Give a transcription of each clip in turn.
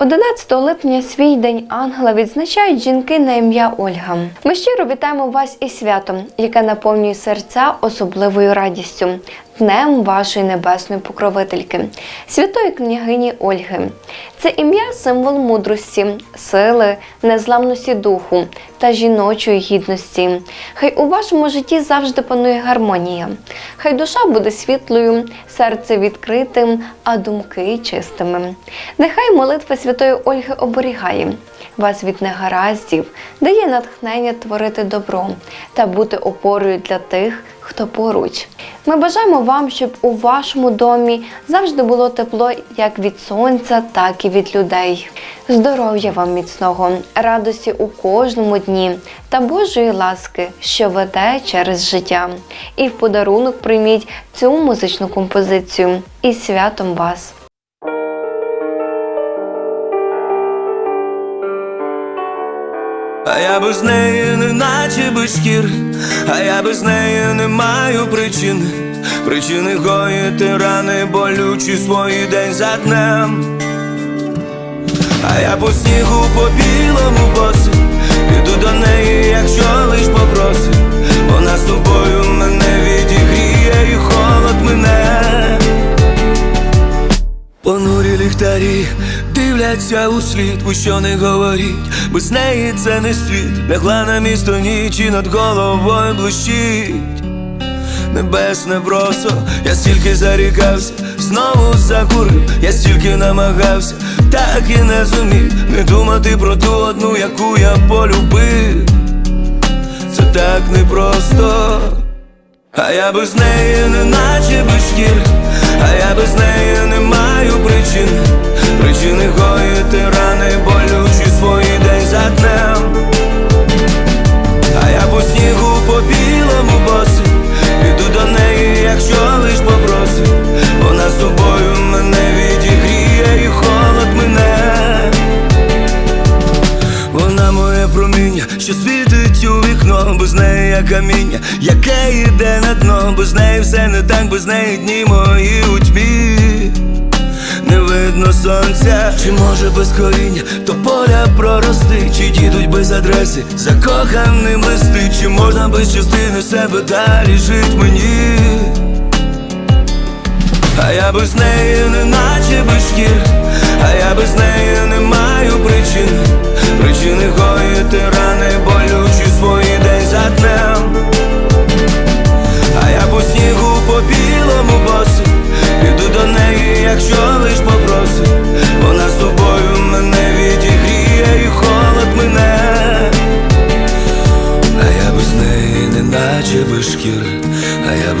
11 липня свій день ангела відзначають жінки на ім'я Ольга. Ми щиро вітаємо вас із святом, яке наповнює серця особливою радістю. Днем вашої небесної покровительки, святої княгині Ольги. Це ім'я символ мудрості, сили, незламності духу та жіночої гідності. Хай у вашому житті завжди панує гармонія. Хай душа буде світлою, серце відкритим, а думки чистими. Нехай молитва святої Ольги оберігає вас від негараздів, дає натхнення творити добро та бути опорою для тих, хто поруч. Ми бажаємо вам, щоб у вашому домі завжди було тепло як від сонця, так і від людей. Здоров'я вам міцного, радості у кожному дні та Божої ласки, що веде через життя. І в подарунок прийміть цю музичну композицію із святом вас. А я без неї не наче без шкір, а я без неї не маю причин. Причини гоїти рани болючі свої день за днем. А я по снігу по білому босі Піду до неї, якщо лиш попросить Вона з тобою мене відігріє і холод мене Понурі ліхтарі дивляться у слід, у що не говоріть, без неї це не світ, лягла на місто ніч і над головою блищить. Небесне бросо, я стільки зарікався, знову закурив, я стільки намагався, так і не зумів не думати про ту одну, яку я полюбив. Це так непросто. А я без неї не наче без шкір, а я без неї не маю причин. Причини гоїти рани болючі свої день за днем. А я по снігу по білому босі. Піду до неї, якщо лиш попросить. Вона з тобою мене відігріє і холод мене вона моє проміння, що світить у вікно, без неї я каміння, яке йде на дно, без неї все не так, без неї дні мої у тьмі. Не видно сонця, чи може без коріння, то поля прорости, чи дідуть без адреси, закоханим листи, чи можна без частини себе далі жить мені. А я без неї не наче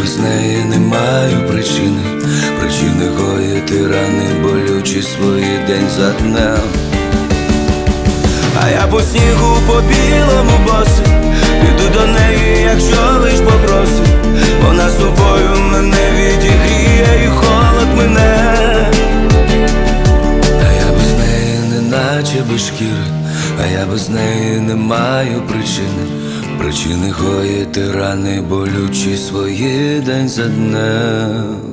без неї не маю причини, причини гоїти рани болючі свої день за днем. А я по снігу по білому босі. Піду до неї, якщо лиш попросить. Вона з тобою мене відігріє і холод мене а я без неї не наче без шкіри, а я без неї не маю причини. Причини гоїти рани болючі свої день за днем.